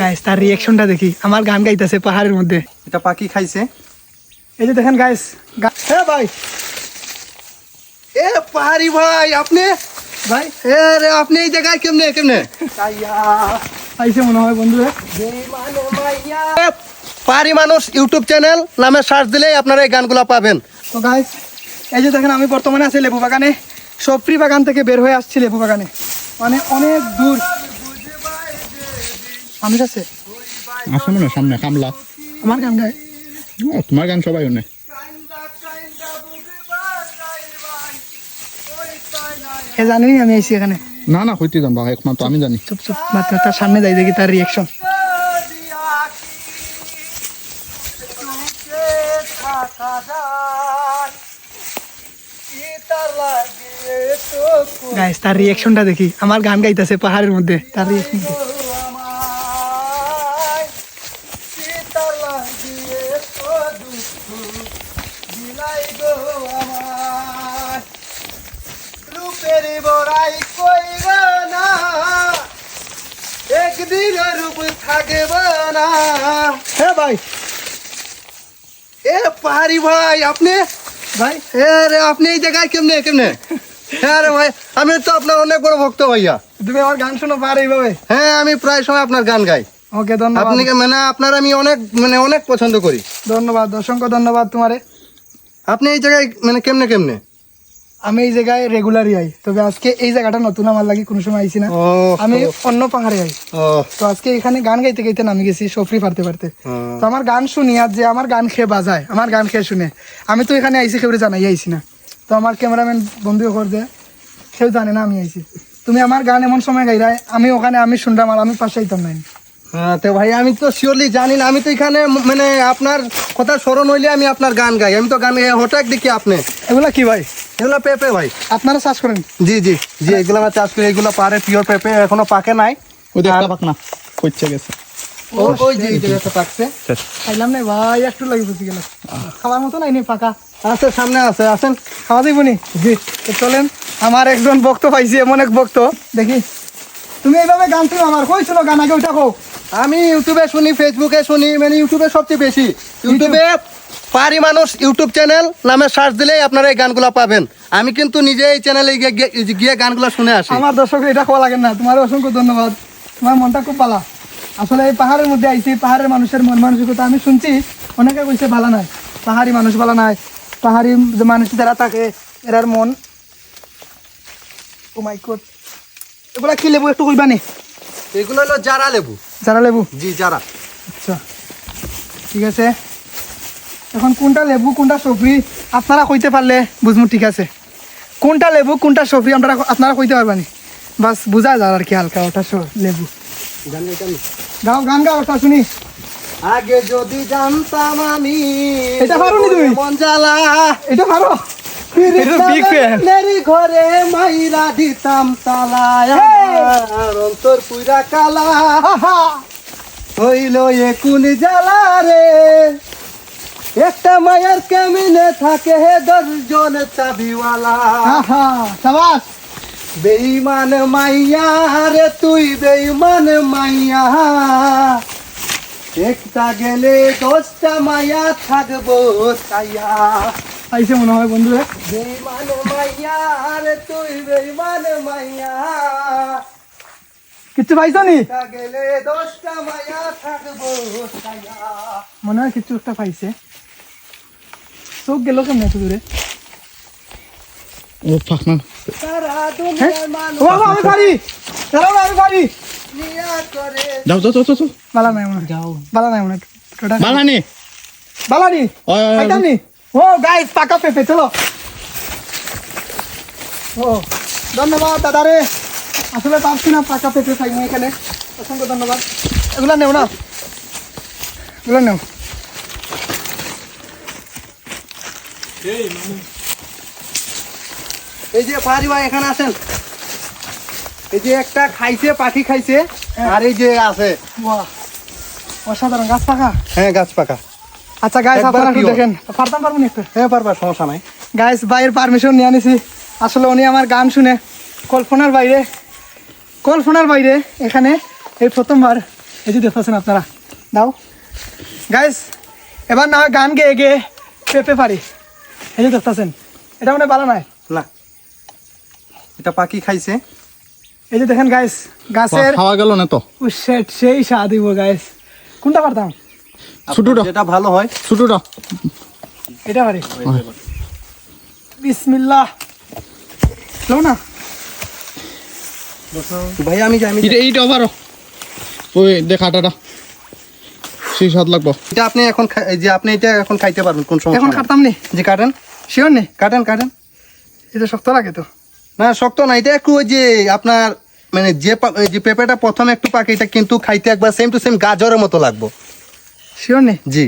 Guys তার রিয়াকশনটা দেখি। আমার গান গাইতেছে পাহাড়ের মধ্যে। এটা পাখি খাইছে। এই যে দেখেন গাইস হ্যাঁ ভাই। এ পাহাড়ি ভাই আপনি? ভাই। এ রে আপনি এই জায়গায় কেমনে কেমনে? পাইছে মনে হয় বন্ধু পাহাড়ি মানুষ ইউটিউব চ্যানেল নামে সার্চ দিলেই আপনারা এই গানগুলো পাবেন। তো গাইস এই যে দেখেন আমি বর্তমানে আছি লেবু বাগানে। সফরি বাগান থেকে বের হয়ে আসছি লেবু বাগানে। মানে অনেক দূর। আমি আছে? সামনে কামলা। আমার গান গায়। ও তোমার গান সবাই হে জানেনি আমি আইছি এখানে। না না হইতে যান বাবা একমাত্র আমি জানি। চুপ চুপ মাত্র তার সামনে যাই দেখি তার রিয়াকশন গাইস তার রিয়াকশনটা দেখি। আমার গান গাইতেছে পাহাড়ের মধ্যে তার রিয়াকশন একদিন রূপ থাকবে না। হ্যাঁ ভাই। এ পাহাড়ি ভাই আপনি? ভাই। এ রে আপনি এই জায়গায় কেমনে কেমনে? হ্যাঁ রে ভাই আমি তো আপনার অনেক বড় ভক্ত ভাইয়া। তুমি আমার গান শোনো পাহাড় এইভাবে হ্যাঁ আমি প্রায় সময় আপনার গান গাই। ওকে ধন্যবাদ। আপনি মানে আপনার আমি অনেক মানে অনেক পছন্দ করি। ধন্যবাদ অসংখ্য ধন্যবাদ তোমারে। আপনি এই জায়গায় মানে কেমনে কেমনে? আমি এই জায়গায় রেগুলারই আই। তবে আজকে এই জায়গাটা নতুন আমার লাগি কোনো সময় আইছি না। আমি অন্য পাহাড়ে আই। তো আজকে এখানে গান গাইতে গাইতে নামি গেছি সফরি পারতে পারতে। তো আমার গান শুনি আর যে আমার গান খেয়ে বাজায় আমার গান খেয়ে শুনে। আমি তো এখানে আইছি কেউ জানাই আইছি না। তো আমার ক্যামেরাম্যান বন্ধু কর যে কেউ জানে না আমি আইছি। তুমি আমার গান এমন সময় গাইরাই আমি ওখানে আমি শুনলাম আর আমি পাশে আইতাম নাই হ্যাঁ তো ভাই আমি তো শিওরলি জানি না। আমি তো এখানে মানে আপনার কথা স্মরণ হইলে আমি আপনার গান গাই। আমি তো গান গাই। হঠাৎ দেখি আপনি? এগুলা কি ভাই? এগুলো পেঁপে ভাই। আপনারা চাষ করেন? জি জি জি এগুলো আমরা চাষ করি। এগুলো পারে পিওর পেঁপে এখনও পাকে নাই। ওই দেখতে পাক না কইছে গেছে। ও ওই যে এই জায়গাটা পাকছে খাইলাম না ভাই একটু লাগে বুঝি গেল। খাওয়ার মতো নাই নি ফাঁকা আছে সামনে আছে। আসেন। খাওয়া দিব নি? জি। তো চলেন আমার একজন ভক্ত পাইছি এমন এক ভক্ত। দেখি। তুমি এইভাবে গান শুনো আমার কই শুনো গান? আগে ওইটা কো আমি ইউটিউবে শুনি ফেসবুকে শুনি মানে ইউটিউবে সবচেয়ে বেশি। ইউটিউবে পারি মানুষ ইউটিউব চ্যানেল নামে সার্চ দিলেই আপনারা এই গানগুলো পাবেন। আমি কিন্তু নিজে এই চ্যানেলে গিয়ে- গিয়ে গানগুলো শুনে আসি। আমার দর্শক এটা খাওয়া লাগে না তোমার অসংখ্য ধন্যবাদ। তোমার মনটা খুব ভালো। আসলে এই পাহাড়ের মধ্যে আইছি পাহাড়ের মানুষের মন মানসিকতা আমি শুনছি অনেকে কইছে ভালো নাই। পাহাড়ি মানুষ ভালো নাই। পাহাড়ি যে মানুষ যারা থাকে এরার মন ও মাই গড এগুলা কি লেবু একটু কইবা নি এগুলো হলো জারা লেবু। যারা লেবু? জি জারা। আচ্ছা। ঠিক আছে। এখন কোনটা লেবু কোনটা সফরি আপনারা কইতে পারলে বুঝমু ঠিক আছে। কোনটা লেবু কোনটা সফরি আপনারা আপনারা কইতে পারবানি বাস বুঝা যায় আর কি হালকা ওটা লেবু। গান গাও গান গাও ওটা শুনি। আগে যদি জানতাম আমি এটা পারোনি তুমি? মন জ্বালা। এটা পারো? ঘরে মাইরা দিতাম তালা আর অন্তর পুরা কালা! হইল এ কোন জ্বালা রে। একটা মায়ের কেমিনে থাকে হে দশজন চাবিওয়ালা! সাবাস। বেইমান মাইয়া রে তুই বেইমান মাইয়া। একটা গেলে দশটা মায়া থাকব ছায়া আইসে মনে হয় বন্ধু বেইমান মাইয়া রে তুই বেইমান মাইয়া। কিচ্ছু পাইছো নি? দশটা মায়া থাকব ছায়া। মনে হয় কিচ্ছু একটা পাইছে। চোখ গেল কেমন এত দূরে? ও পাক না সারা দুনিয়ার মানুষ আমি পারি। দাঁড়াও আমি পারি। যাও যাও যাও যাও, যাও বালা নাই মনে হয়। বালা নাই মনে ওই, ওই, ওই, খাইতামনি ও গাইস পাকা পেঁপে চলো। ও ধন্যবাদ দাদা রে আসলে পারছি না পাকা পেঁপে খাই না এখানে। অসংখ্য ধন্যবাদ। এগুলা নেও না। এগুলা নেও। এই যে পাহাড়ি ভাই এখানে আছেন। এই যে একটা খাইছে পাখি খাইছে আর এই যে আছে। বাহ। অসাধারণ। গাছ পাকা? হ্যাঁ গাছ পাকা। আচ্ছা গাইস আপনারা একটু দেখেন। পারতাম পারবেন একটু? হ্যাঁ পারবা সমস্যা নাই। গাইস ভাইয়ের পারমিশন নিয়ে আনিছি। আসলে উনি আমার গান শুনে। কল্পনার বাইরে। কল্পনার বাইরে এখানে এই প্রথমবার। এই যে দেখতেছেন আপনারা। দাও গাইস এবার না গান গেয়ে গেয়ে পেপে পারি। এই যে দেখতেছেন। এটা মানে ভালো নয়। না। এটা পাখি খাইছে। এই যে দেখেন গাইস গাছের খাওয়া গেল না তো? সেই স্বাদ দিব গাইস কোনটা পারতাম? ছোটটা। যেটা ভালো হয়। ছোটটা। এটা বিসমিল্লাহ। লো না। ভাই আমি যাই আমি এইটা ওই দেখ আটাটা। সেই স্বাদ লাগবো। এটা আপনি এখন যে আপনি এটা এখন খাইতে পারবেন কোন সময় এখন কাটতাম নি। যে কাটেন? শিওর নি? কাটেন কাটেন। এটা শক্ত লাগে তো। না শক্ত না এটা একটু ওই যে আপনার মানে যে যে পেঁপেটা প্রথমে একটু পাকে এটা কিন্তু খাইতে একবার সেম টু সেম গাজরের মতো লাগবো। শিওর নি জি